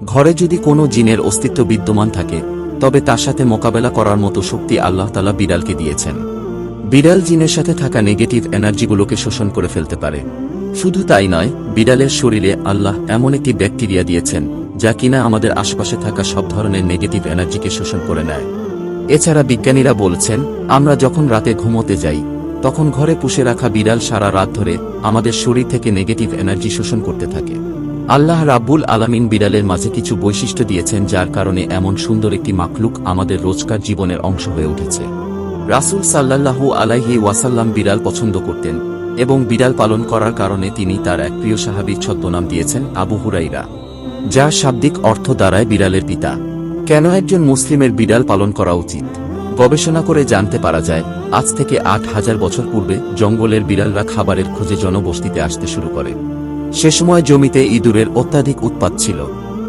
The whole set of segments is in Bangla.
ঘরে যদি কোনো জিনের অস্তিত্ব বিদ্যমান থাকে, তবে তার সাথে মোকাবেলা করার মতো শক্তি আল্লাহ তালা বিড়ালকে দিয়েছেন। বিড়াল জিনের সাথে থাকা নেগেটিভ এনার্জিগুলোকে শোষণ করে ফেলতে পারে। শুধু তাই নয়, বিড়ালের শরীরে আল্লাহ এমন একটি ব্যাকটেরিয়া দিয়েছেন, যা কিনা আমাদের আশপাশে থাকা সব ধরনের নেগেটিভ এনার্জিকে শোষণ করে নেয়। এছাড়া বিজ্ঞানীরা বলছেন, আমরা যখন রাতে ঘুমোতে যাই, তখন ঘরে পুষে রাখা বিড়াল সারা রাত ধরে আমাদের শরীর থেকে নেগেটিভ এনার্জি শোষণ করতে থাকে। আল্লাহ রাব্বুল আলামিন বিড়ালের মাঝে কিছু বৈশিষ্ট্য দিয়েছেন যার কারণে এমন সুন্দর একটি মাকলুক আমাদের রোজকার জীবনের অংশ হয়ে উঠেছে। রাসূল সাল্লাল্লাহু আলাইহি ওয়াসাল্লাম বিড়াল পছন্দ করতেন এবং বিড়াল পালন করার কারণে তিনি তার এক প্রিয় সাহাবির ছদ্মনাম দিয়েছেন আবু হুরাইরা যার শাব্দিক অর্থ দ্বারায় বিড়ালের পিতা। কেন একজন মুসলিমের বিড়াল পালন করা উচিত? গবেষণা করে জানতে পারা যায়, আজ থেকে আট হাজার বছর পূর্বে জঙ্গলের বিড়ালরা খাবারের খোঁজে জনবসতিতে আসতে শুরু করে। সে সময় জমিতে ইঁদুরের অত্যাধিক উৎপাত ছিল।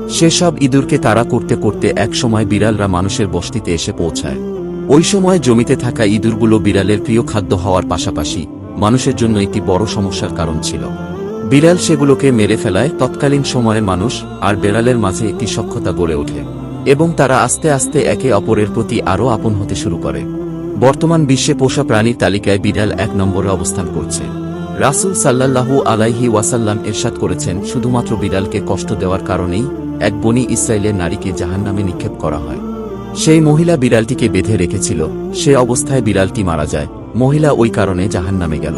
সেসব ইঁদুরকে তাড়া করতে করতে একসময় বিড়ালরা মানুষের বস্তিতে এসে পৌঁছায়। ওই সময় জমিতে থাকা ইঁদুরগুলো বিড়ালের প্রিয় খাদ্য হওয়ার পাশাপাশি মানুষের জন্য একটি বড় সমস্যার কারণ ছিল। বিড়াল সেগুলোকে মেরে ফেলায় তৎকালীন সময়ে মানুষ আর বেড়ালের মাঝে একটি সক্ষতা গড়ে ওঠে এবং তারা আস্তে আস্তে একে অপরের প্রতি আরও আপন হতে শুরু করে। বর্তমান বিশ্বে পোষা প্রাণীর তালিকায় বিড়াল এক নম্বরে অবস্থান করছে। রাসূল সাল্লাল্লাহু আলাইহি ওয়াসাল্লাম এরশাদ করেছেন, শুধুমাত্র বিড়ালকে কষ্ট দেওয়ার কারণেই এক বনি ইসরায়েলের নারীকে জাহান্নামে নিক্ষেপ করা হয়। সেই মহিলা বিড়ালটিকে বেঁধে রেখেছিল, সে অবস্থায় বিড়ালটি মারা যায়, মহিলা ওই কারণে জাহান্নামে গেল।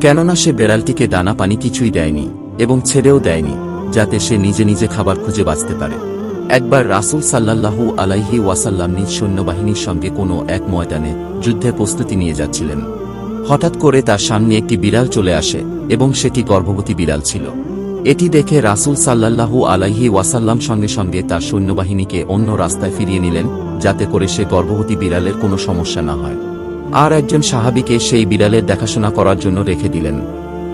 কেননা সে বিড়ালটিকে দানা পানি কিছুই দেয়নি এবং ছেড়েও দেয়নি, যাতে সে নিজে নিজে খাবার খুঁজে বাঁচতে পারে। একবার রাসূল সাল্লাল্লাহু আলাইহি ওয়াসাল্লাম নিজ সৈন্যবাহিনীর সঙ্গে কোনো এক ময়দানে যুদ্ধের প্রস্তুতি নিয়ে যাচ্ছিলেন। হঠাৎ করে তার সামনে একটি বিড়াল চলে আসে এবং সেটি গর্ভবতী বিড়াল ছিল। এটি দেখে রাসূল সাল্লাল্লাহু আলাইহি ওয়াসাল্লাম সঙ্গে সঙ্গে তার সৈন্যবাহিনীকে অন্য রাস্তায় ফিরিয়ে নিলেন, যাতে করে সে গর্ভবতী বিড়ালের কোনো সমস্যা না হয়। আর একজন সাহাবীকে সেই বিড়ালের দেখাশোনা করার জন্য রেখে দিলেন।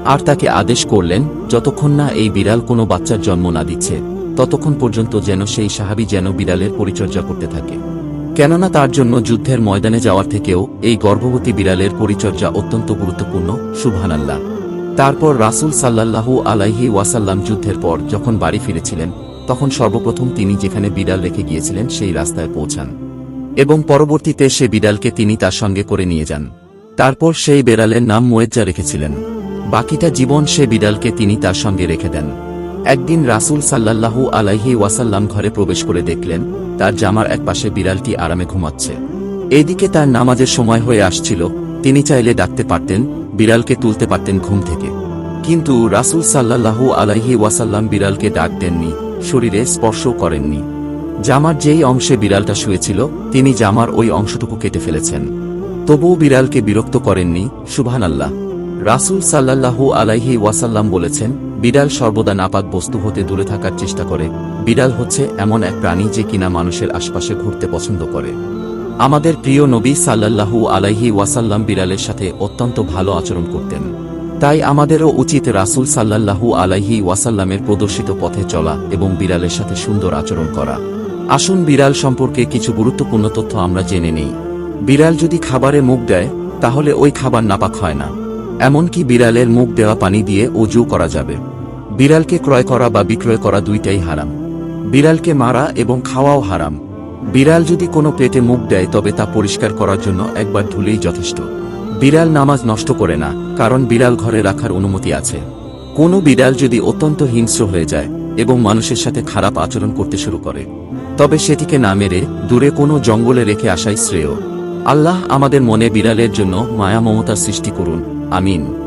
আর তাকে আদেশ করলেন, যতক্ষণ না এই বিড়াল কোনো বাচ্চার জন্ম না দিচ্ছে, ততক্ষণ পর্যন্ত যেন সেই সাহাবী যেন বিড়ালের পরিচর্যা করতে থাকে। কেননা তার জন্য যুদ্ধের ময়দানে যাওয়ার থেকেও এই গর্ভবতী বিড়ালের পরিচর্যা অত্যন্ত গুরুত্বপূর্ণ, সুবহানাল্লাহ। তারপর রাসূল সাল্লাল্লাহু আলাইহি ওয়াসাল্লাম যুদ্ধের পর যখন বাড়ি ফিরেছিলেন, তখন সর্বপ্রথম তিনি যেখানে বিড়াল রেখে গিয়েছিলেন সেই রাস্তায় পৌঁছান। এবং পরবর্তীতে সে বিড়ালকে তিনি তার সঙ্গে করে নিয়ে যান। তারপর সেই বেড়ালের নাম মোয়েজ্জা রেখেছিলেন। বাকিটা জীবন সে বিড়ালকে তিনি তার সঙ্গে রেখে দেন। একদিন রাসূল সাল্লাল্লাহু আলাইহি ওয়াসাল্লাম ঘরে প্রবেশ করে দেখলেন, তার জামার এক পাশে বিড়ালটি আরামে ঘুমাচ্ছে। এদিকে তার নামাজের সময় হয়ে আসছিল, তিনি চাইলে ডাকতে পারতেন, বিড়ালকে তুলতে পারতেন ঘুম থেকে। কিন্তু রাসূল সাল্লাল্লাহু আলাইহি ওয়াসাল্লাম বিড়ালকে ডাক দেননি, শরীরে স্পর্শ করেননি। জামার যেই অংশে বিড়ালটা শুয়েছিল, তিনি জামার ওই অংশটুকু কেটে ফেলেছেন। তবুও বিড়ালকে বিরক্ত করেননি সুবহান আল্লাহ রাসুল সাল্লাল্লাহু আলাইহি ওয়াসাল্লাম বলেছেন বিড়াল সর্বদা নাপাক বস্তু হতে দূরে থাকার চেষ্টা করে। বিড়াল হচ্ছে এমন এক প্রাণী যে কিনা মানুষের আশপাশে ঘুরতে পছন্দ করে। আমাদের প্রিয় নবী সাল্লাল্লাহু আলাইহি ওয়াসাল্লাম বিড়ালের সাথে অত্যন্ত ভালো আচরণ করতেন। তাই আমাদেরও উচিত রাসূল সাল্লাল্লাহু আলাইহি ওয়াসাল্লামের প্রদর্শিত পথে চলা এবং বিড়ালের সাথে সুন্দর আচরণ করা। আসুন বিড়াল সম্পর্কে কিছু গুরুত্বপূর্ণ তথ্য আমরা জেনে নেই। বিড়াল যদি খাবারে মুখ দেয়, তাহলে ওই খাবার নাপাক হয় না। এমনকি বিড়ালের মুখ দেওয়া পানি দিয়ে অজু করা যাবে। বিড়ালকে ক্রয় করা বা বিক্রয় করা দুইটাই হারাম। বিড়ালকে মারা এবং খাওয়াও হারাম। বিড়াল যদি কোনো পেটে মুখ দেয়, তবে তা পরিষ্কার করার জন্য একবার ধুলেই যথেষ্ট। বিড়াল নামাজ নষ্ট করে না, কারণ বিড়াল ঘরে রাখার অনুমতি আছে। কোনো বিড়াল যদি অত্যন্ত হিংস্র হয়ে যায় এবং মানুষের সাথে খারাপ আচরণ করতে শুরু করে, তবে সেটিকে না মেরে দূরে কোনো জঙ্গলে রেখে আসাই শ্রেয়। আল্লাহ আমাদের মনে বিড়ালের জন্য মায়া মমতার সৃষ্টি করুন। আমিন।